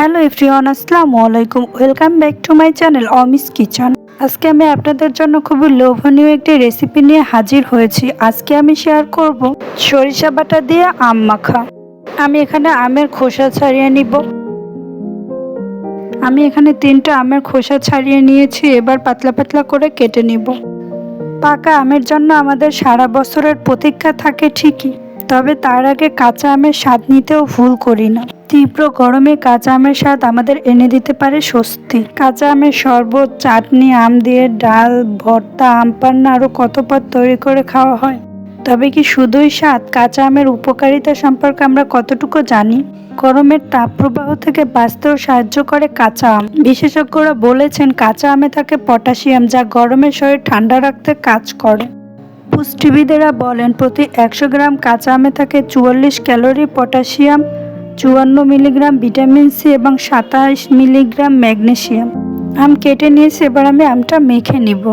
Hello everyone, আসসালামু আলাইকুম। Welcome back to my channel Omi's kitchen. আজকে আমি আপনাদের জন্য খুবই লোভনীয় একটি রেসিপি নিয়ে হাজির হয়েছি। আজকে আমি শেয়ার করব সরিষা বাটা দিয়ে আম মাখা। আমি এখানে আমের খোসা ছাড়িয়ে নিব। আমি এখানে তিনটা আমের খোসা ছাড়িয়ে নিয়েছি। এবার পাতলা পাতলা করে কেটে নিব। পাকা আমের জন্য আমাদের সারা বছরের প্রতীক্ষা থাকে ঠিকই। তবে তার আগে কাঁচা আমের স্বাদ নিতেও ভুল করি না। তীব্র গরমে কাঁচা আমের স্বাদ আমাদের এনে দিতে পারে স্বস্তি। কাঁচা আমের শরবত, চাটনি, আম দিয়ে ডাল, ভর্তা আম পান্না আরও কত পদ তৈরি করে খাওয়া হয়? তবে কি শুধুই স্বাদ? কাঁচা আমের উপকারিতা সম্পর্কে আমরা কতটুকু জানি? গরমের তাপ প্রবাহ থেকে বাঁচতেও সাহায্য করে কাঁচা আম। বিশেষজ্ঞরা বলেছেন, কাঁচা আমে থাকে পটাশিয়াম যা গরমের শরীর ঠান্ডা রাখতে কাজ করে। পুষ্টিবিদেরা বলেন, প্রতি একশো গ্রাম কাঁচা আমে থাকে চুয়াল্লিশ ক্যালোরি পটাশিয়াম, চুয়ান্ন মিলিগ্রাম ভিটামিন সি এবং সাতাশ মিলিগ্রাম ম্যাগনেশিয়াম। আম কেটে নিয়েছি, এবার আমি আমটা মেখে নিব।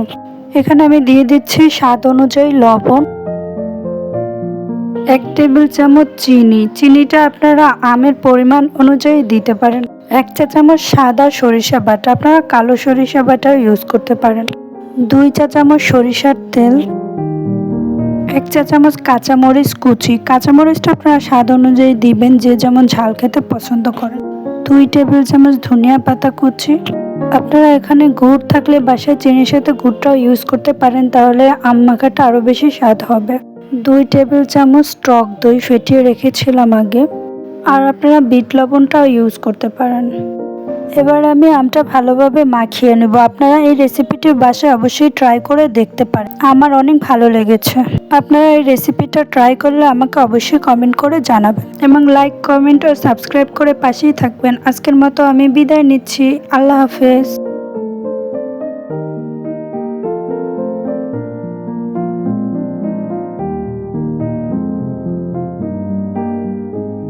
এখানে আমি দিয়ে দিচ্ছি স্বাদ অনুযায়ী লবণ, এক টেবিল চামচ চিনি। চিনিটা আপনারা আমের পরিমাণ অনুযায়ী দিতে পারেন। এক চা চামচ সাদা সরিষা বাটা, আপনারা কালো সরিষা বাটাও ইউজ করতে পারেন। দুই চা চামচ সরিষার তেল এক চা চামচ কাঁচামরিচ কুচি। কাঁচামরিচটা আপনারা স্বাদ অনুযায়ী দিবেন, যে যেমন ঝাল খেতে পছন্দ করেন। দুই টেবিল চামচ ধনিয়া পাতা কুচি। আপনারা এখানে গুড় থাকলে বাসায় চিনির সাথে গুড়টাও ইউজ করতে পারেন, তাহলে আম মাখাটা আরও বেশি স্বাদ হবে। দুই টেবিল চামচ টক দই ফেটিয়ে রেখেছিলাম আগে। আর আপনারা বিট লবণটাও ইউজ করতে পারেন। এবার আমি আমটা ভালোভাবে মাখিয়ে নেব। আপনারা এই রেসিপিটি বাসায় অবশ্যই ট্রাই করে দেখতে পারেন। আমার অনেক ভালো লেগেছে। আপনারা এই রেসিপিটা ট্রাই করলে আমাকে অবশ্যই কমেন্ট করে জানাবেন এবং লাইক কমেন্ট ও সাবস্ক্রাইব করে পাশেই থাকবেন। আজকের মতো আমি বিদায় নিচ্ছি। আল্লাহ হাফেজ।